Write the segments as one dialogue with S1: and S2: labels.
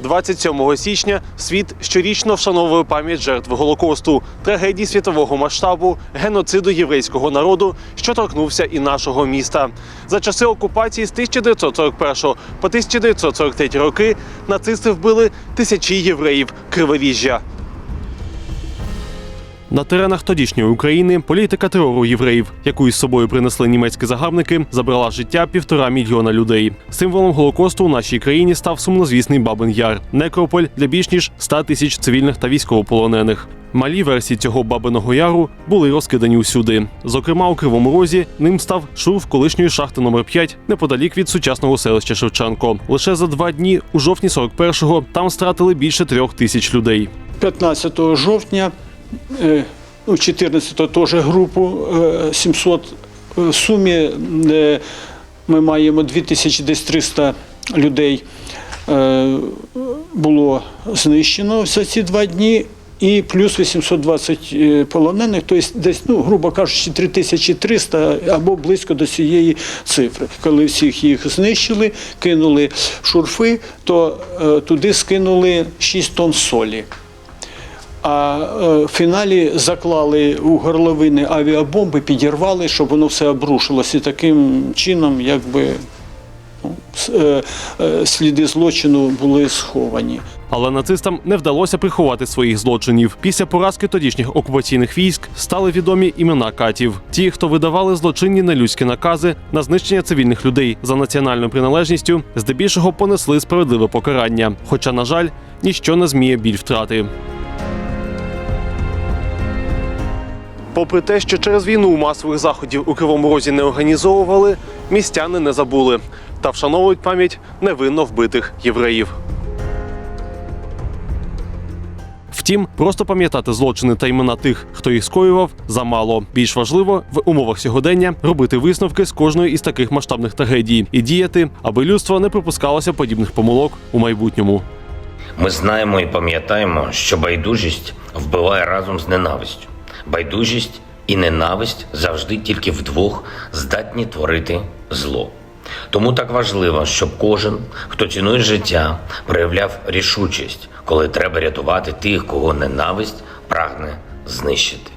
S1: 27 січня світ щорічно вшановує пам'ять жертв Голокосту, трагедії світового масштабу, геноциду єврейського народу, що торкнувся і нашого міста. За часи окупації з 1941 по 1943 роки нацисти вбили тисячі євреїв кривовіжжя. На теренах тодішньої України політика терору євреїв, яку із собою принесли німецькі загарбники, забрала життя півтора мільйона людей. Символом голокосту у нашій країні став сумнозвісний Бабин Яр, некрополь для більш ніж 100 тисяч цивільних та військовополонених. Малі версії цього бабиного яру були розкидані усюди. Зокрема, у Кривому Розі ним став шурф колишньої шахти номер 5 неподалік від сучасного селища Шевченко. Лише за два дні, у жовтні 41-го, там стратили більше трьох тисяч людей.
S2: 15 жовтня, ну, 14 теж групу е, 700. В сумі е, ми маємо 2300 людей е, було знищено за ці два дні. І плюс 820 е, полонених, тобто десь, ну, грубо кажучи, 3300 або близько до цієї цифри. Коли всіх їх знищили, кинули шурфи, то е, туди скинули 6 тонн солі. А е, в фіналі заклали у горловини авіабомби, підірвали, щоб воно все обрушилося. І таким чином, якби ну, е, е, сліди злочину були сховані.
S1: Але нацистам не вдалося приховати своїх злочинів. Після поразки тодішніх окупаційних військ стали відомі імена катів. Ті, хто видавали злочинні нелюдські накази на знищення цивільних людей за національною приналежністю, здебільшого понесли справедливе покарання. Хоча, на жаль, ніщо не зміє біль втрати. Попри те, що через війну масових заходів у Кривому Розі не організовували, містяни не забули та вшановують пам'ять невинно вбитих євреїв. Втім, просто пам'ятати злочини та імена тих, хто їх скоював, замало. Більш важливо в умовах сьогодення робити висновки з кожної із таких масштабних трагедій і діяти, аби людство не припускалося подібних помилок у майбутньому.
S3: Ми знаємо і пам'ятаємо, що байдужість вбиває разом з ненавистю. Байдужість і ненависть завжди тільки вдвох здатні творити зло. Тому так важливо, щоб кожен, хто цінує життя, проявляв рішучість, коли треба рятувати тих, кого ненависть прагне знищити.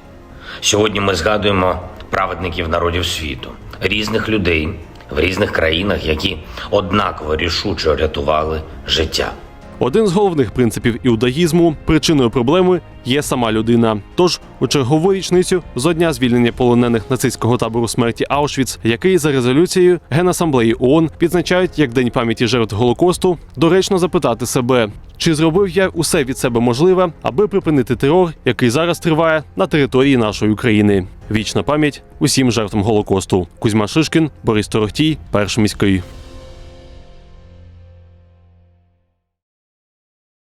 S3: Сьогодні ми згадуємо праведників народів світу, різних людей в різних країнах, які однаково рішуче рятували життя.
S1: Один з головних принципів іудаїзму причиною проблеми є сама людина. Тож у чергову річницю зо дня звільнення полонених нацистського табору смерті Аушвіц, який за резолюцією Генасамблеї ООН відзначають як День пам'яті жертв Голокосту, доречно запитати себе, чи зробив я усе від себе можливе, аби припинити терор, який зараз триває на території нашої України. Вічна пам'ять усім жертвам Голокосту. Кузьма Шишкін, Борис Торохтій, перший міський.